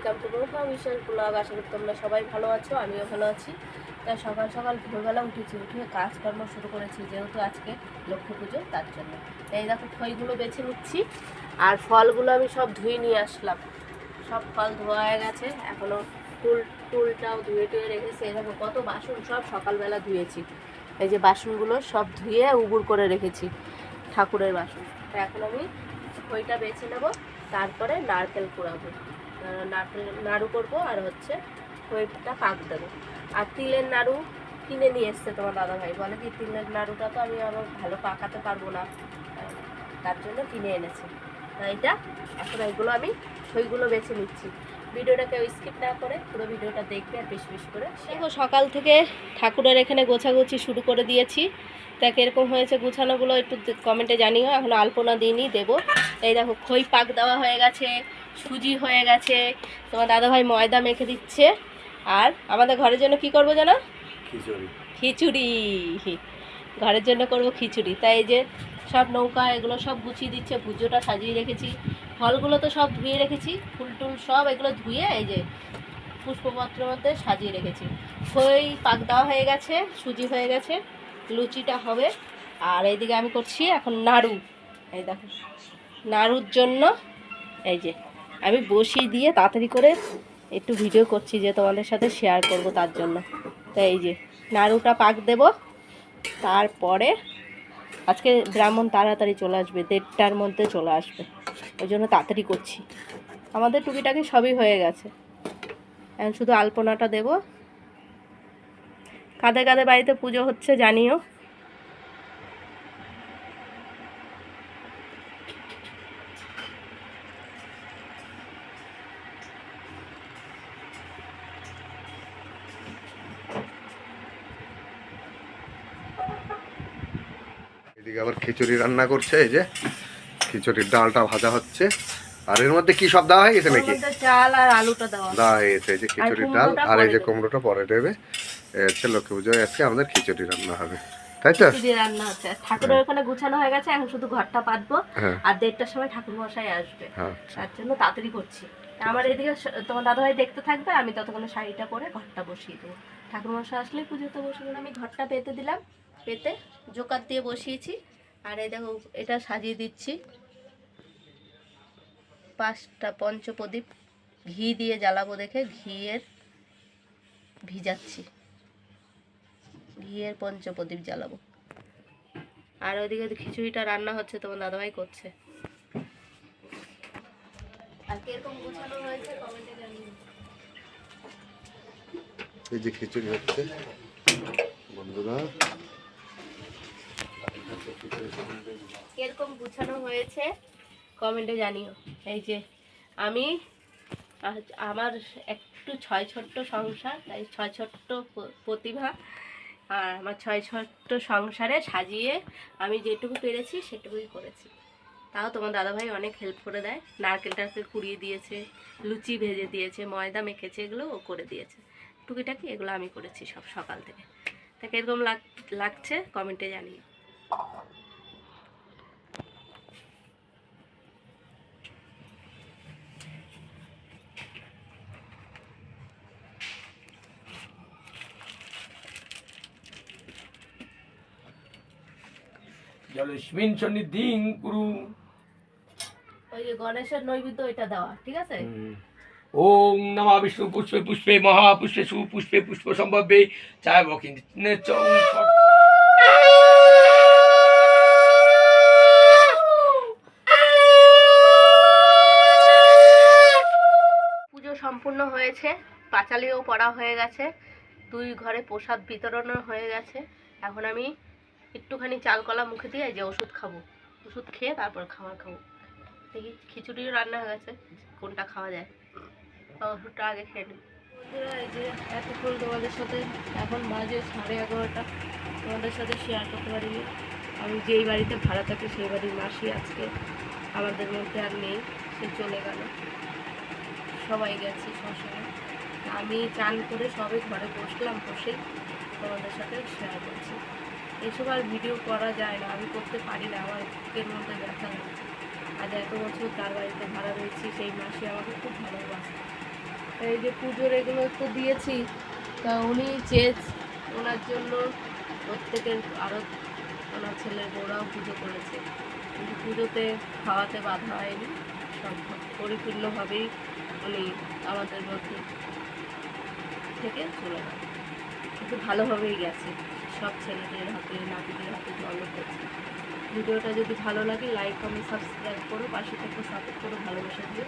Welcome to মৌসা বিশ্বাস blog আশা করি তোমরা সবাই ভালো আছো, আমিও ভালো আছি। তাই সকাল সকাল ভোরবেলা উঠেছি, উঠে কাজকর্ম শুরু করেছি, যেহেতু আজকে লক্ষ্মী পুজো, তার জন্য। এই দেখো খইগুলো বেছে নিচ্ছি, আর ফলগুলো আমি সব ধুয়ে নিয়ে আসলাম। সব ফল ধোয়া হয়ে গেছে এখনও টুল টুলটাও ধুয়ে টুয়ে রেখেছি। এই দেখো কত বাসন সব সকালবেলা ধুয়েছি। এই যে বাসনগুলো সব ধুয়ে উবুর করে রেখেছি, ঠাকুরের বাসন। তো এখন আমি খইটা বেছে নেব, তারপরে নারকেল কুড়াবো। নাড়ু করব আর হচ্ছে খইটা পাক দেবো। আর তিলের নাড়ু কিনে নিয়ে এসছে তোমার দাদাভাই। বলে কি, তিলের নাড়ুটা তো আমি আবার ভালো পাকাতে পারব না। তার জন্য কিনে এনেছি। এটা এখন এইগুলো আমি ওইগুলো বেছে নিচ্ছি। ভিডিওটা কেউ স্কিপ না করে পুরো ভিডিওটা দেখবে আর বেশি বেশি করে দেখো সকাল থেকে ঠাকুরের এখানে গোছাগুছি শুরু করে দিয়েছি। তা কীরকম হয়েছে গুছানোগুলো একটু কমেন্টে জানিও এখন আলপনা দিনই দেবো। এই দেখো খই পাক দেওয়া হয়ে গেছে সুজি হয়ে গেছে তোমার দাদাভাই ময়দা মেখে দিচ্ছে। আর আমাদের ঘরের জন্য কি করব জানো? খিচুড়ি। খিচুড়ি। ঘরের জন্য করব খিচুড়ি। তাই যে সব নৌকা এগুলো সব গুছিয়ে দিচ্ছে পুজোটা সাজিয়ে রেখেছি। ফলগুলো তো সব ধুয়ে রেখেছি ফুল টুল সব এগুলো ধুয়ে এই যে পুষ্পপত্রের মধ্যে সাজিয়ে রেখেছি। খই পাক দেওয়া হয়ে গেছে, সুজি হয়ে গেছে, লুচিটা হবে। আর এইদিকে আমি করছি এখন নাড়ু। এই দেখো, নাড়ুর জন্য এই যে আমি বসিয়ে দিয়ে তাড়াতাড়ি করে একটু ভিডিও করছি যে তোমাদের সাথে শেয়ার করব তার জন্য। তাই এই যে নাড়ুটা পাক দেব, তারপরে আজকে ব্রাহ্মণ তাড়াতাড়ি চলে আসবে, দেড়টার মধ্যে চলে আসবে। ওই জন্য তাড়াতাড়ি করছি। আমাদের টুকিটাকি সবই হয়ে গেছে। এখন শুধু আলপনাটা দেব। কাঁধে কাঁধে বাড়িতে পুজো হচ্ছে, জানিও। আবার খিচুড়ি রান্না করছে, এই যে। খিচুড়ির ডালটা ভাজা হচ্ছে। আর এর মধ্যে কি সব দেওয়া হয়ে গেছে নাকি? চাল আর আলুটা দেওয়া হয়ে এই যে খিচুড়ির ডাল আর এই যে। কুমড়োটা পরে দেবে। এ হচ্ছে লক্ষ্মী পুজোয় আজকে আমাদের খিচুড়ি রান্না হবে। তাই তো? রান্না হচ্ছে। ঠাকুরের ওখানে গুছানো হয়ে গেছে এখন শুধু ঘরটা পাতবো। হ্যাঁ। আর দেড়টার সময় ঠাকুর মশাই আসবে। হ্যাঁ। তার জন্য তাড়াতাড়ি করছি। আমার এদিকে তোমার দাদাভাই দেখতে থাকবে আমি ততক্ষণে শাড়িটা পরে ঘরটা বসিয়ে দেবো। ঠাকুর মশাই আসলে পুজোতে বসে আমি ঘরটা পেতে দিলাম পেতে জোকার দিয়ে বসিয়েছি। আর এই দেখো এটা সাজিয়ে দিচ্ছি। পাঁচটা পঞ্চপ্রদীপ ঘি দিয়ে জ্বালাবো দেখে ঘিয়ের ভিজাচ্ছি। ঘিয়ের পঞ্চপ্রদীপ জ্বালাবো। আর ওইদিকে খিচুড়িটা রান্না হচ্ছে তোমার দাদাভাই করছে। এই যে খিচুড়ি হচ্ছে। বন্ধুরা। কীরকম গুছানো হয়েছে কমেন্টে জানিও। এই যে আমি আমার একটু ছয় ছোট্ট সংসার, তাই ছয় ছোট্ট প্রতিভা আর আমার ছয় ছোট্ট সংসারে সাজিয়ে আমি যেটুকু পেরেছি সেটুকুই করেছি। তাও তোমার দাদাভাই অনেক হেল্প করে দেয়। নারকেল টারকেল কুড়িয়ে দিয়েছে, লুচি ভেজে দিয়েছে, ময়দা মেখেছে, এগুলো ও করে দিয়েছে। টুকিটাকি এগুলো আমি করেছি সব সকাল থেকে। তা কীরকম লাগ, লাগছে? কমেন্টে জানিয়ে জলস্মিন সন্নিধিং কুরু। ওই যে গণেশের নৈবেদ্য এটা দেওয়া ঠিক আছে? ওম নমা বিষ্ণু পুষ্পে পুষ্পে মহাপুষ্পে সুপুষ্পে পুষ্প সম্ভবে চায় বকিন চৌ পুজো সম্পূর্ণ হয়েছে পাঁচালিও পড়া হয়ে গেছে দুই ঘরে প্রসাদ বিতরণও হয়ে গেছে। এখন আমি একটুখানি চাল, কলা মুখে দিয়ে যে ওষুধ খাব। ওষুধ খেয়ে তারপর খাবার খাব। দেখি খিচুড়িও রান্না হয়ে গেছে, কোনটা খাওয়া যায়। ওষুধটা আগে খেয়ে নিই এই যে এতক্ষণ তোমাদের সাথে এখন বাজে সাড়ে এগারোটা। তোমাদের সাথে শেয়ার করতে পারিনি। আমি যেই বাড়িতে ভাড়া থাকি সেই বাড়ির মাসি আজকে আমাদের মধ্যে আর নেই, সে চলে গেল। সবাই গেছি শ্মশানে। আমি চান করে সবে ঘরে বসলাম বসে তোমাদের সাথে শেয়ার করছি। এসব আর ভিডিও করা যায় না, আমি করতে পারি না, আমার বুকের মধ্যে ব্যথা লাগছে আজ এত বছর তার বাড়িতে ভাড়া রয়েছি, সেই মাসে আমাকে খুব ভালোবাসে। এই যে পুজোর এগুলো তো দিয়েছি, তা উনি চেয়ে ওনার জন্য প্রত্যেকের আরও ওনার ছেলের বউরাও পুজো করেছে। কিন্তু পুজোতে খাওয়াতে বাধা হয়নি, সব পরিপূর্ণভাবেই উনি আমাদের মধ্যে থেকে চলে গেল কিন্তু ভালোভাবেই গেছে। সব ছেলেদের হাতে, নাতিদের হাতে জল করছে। ভিডিওটা যদি ভালো লাগে লাইক কমেন্ট সাবস্ক্রাইব করো, পাশে থেকে সাপোর্ট করো, ভালোবাসা দিও।